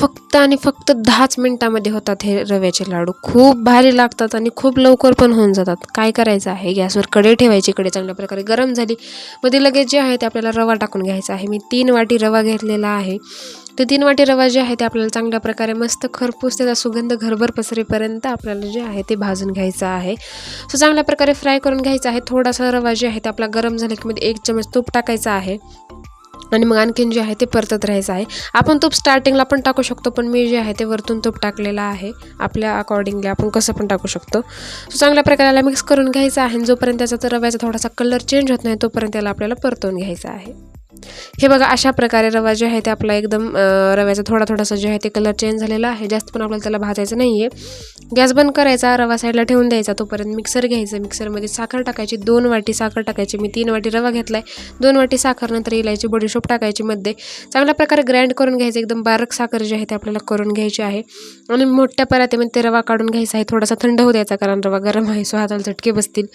फक्त आणि फक्त दहाच मिनटामध्ये होतात हे रव्याचे लाडू. खूप भारी लागतात आणि खूप लवकर पण होऊन जातात. काय करायचं आहे? गॅसवर कडे ठेवायची कडे चांगल्या प्रकारे गरम झाली. मध्ये लगेच जे आहे ते आपल्याला रवा टाकून घ्यायचा आहे. मी तीन वाटी रवा घेतलेला आहे. ते तीन वाटी रवा जे आहे ते आपल्याला चांगल्या प्रकारे मस्त खरपूस त्याचा सुगंध घरभर पसरेपर्यंत आपल्याला जे आहे ते भाजून घ्यायचं आहे. सो चांगल्या प्रकारे फ्राय करून घ्यायचा आहे. थोडासा रवा जे आहे ते आपला गरम झाला की मध्ये एक चमच तूप टाकायचा आहे. आणि मग आणखीन जे आहे ते परतत राहायचं आहे. आपण तूप स्टार्टिंगला पण टाकू शकतो पण मी जे आहे ते वरतून तूप टाकलेलं आहे. आपल्या अकॉर्डिंगली आपण कसं पण टाकू शकतो. सो चांगल्या प्रकारे मिक्स करून घ्यायचं आहे आणि जोपर्यंत त्याचा तर रव्याचा थोडासा कलर चेंज होत नाही तोपर्यंत त्याला आपल्याला परतवून घ्यायचं आहे. हे बघा अशा प्रकारे रवा जे आहे ते आपला एकदम रव्याचा थोडा थोडासा जे आहे ते कलर चेंज झालेला आहे. जास्त पण आपल्याला त्याला भाजायचं नाही आहे गॅस बंद करायचा रवा साईडला ठेवून द्यायचा. तोपर्यंत मिक्सर घ्यायचा. मिक्सरमध्ये साखर टाकायची. दोन वाटी साखर टाकायची. मी तीन वाटी रवा घेतला आहे दोन वाटी साखर नंतर इलायची बडीशोप टाकायची मध्ये. चांगल्या प्रकारे ग्राइंड करून घ्यायचं. एकदम बारीक साखर जी आहे ते आपल्याला करून घ्यायची आहे. आणि मोठ्या परातीमध्ये ते रवा काढून घ्यायचा आहे. थोडासा थंड होऊ द्यायचा कारण रवा गरम आहे. सो हाताला झटके बसतील.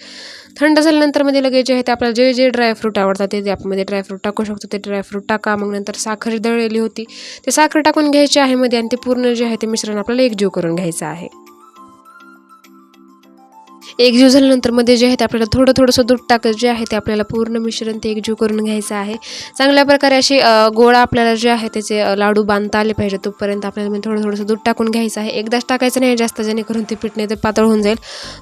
थंड झाल्यानंतरमध्ये लगेच जे आहे ते आपल्याला जे जे ड्रायफ्रूट आवडतात ते ते आपण ड्रायफ्रूट टाकू शकतो. ते ड्रायफ्रूट टाका मग नंतर साखर दळलेली होती. ते साखर टाकून घ्यायची आहे मध्ये आणि ते पूर्ण जे आहे ते मिश्रण आपल्याला एकजीव करून घ्यायचं आहे. एकजीव झाल्यानंतरमध्ये जे आहे ते आपल्याला थोडं थोडंसं दूध टाकत जे आहे ते आपल्याला पूर्ण मिश्रण ते एकजीव करून घ्यायचं आहे. चांगल्या प्रकारे असे गोळा आपल्याला जे आहे त्याचे लाडू बांधता आले पाहिजे तोपर्यंत आपल्याला मी थोडं थोडंसं दूध टाकून घ्यायचं आहे. एकदाच टाकायचं नाही जास्त जेणेकरून ते पीठ नाही ते पातळ होऊन जाईल.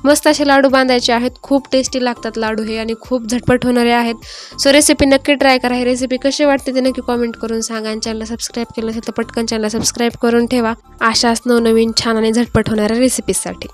मस्त असे लाडू बांधायचे आहेत. खूप टेस्टी लागतात लाडू हे आणि खूप झटपट होणारे आहेत. सो रेसिपी नक्की ट्राय करा. ही रेसिपी कशी वाटते ते नक्की कॉमेंट करून सांगा आणि चॅनलला सबस्क्राईब केलं असेल तर पटकन चॅनलला सबस्क्राईब करून ठेवा. अशाच नवनवीन छान आणि झटपट होणाऱ्या रेसिपीजसाठी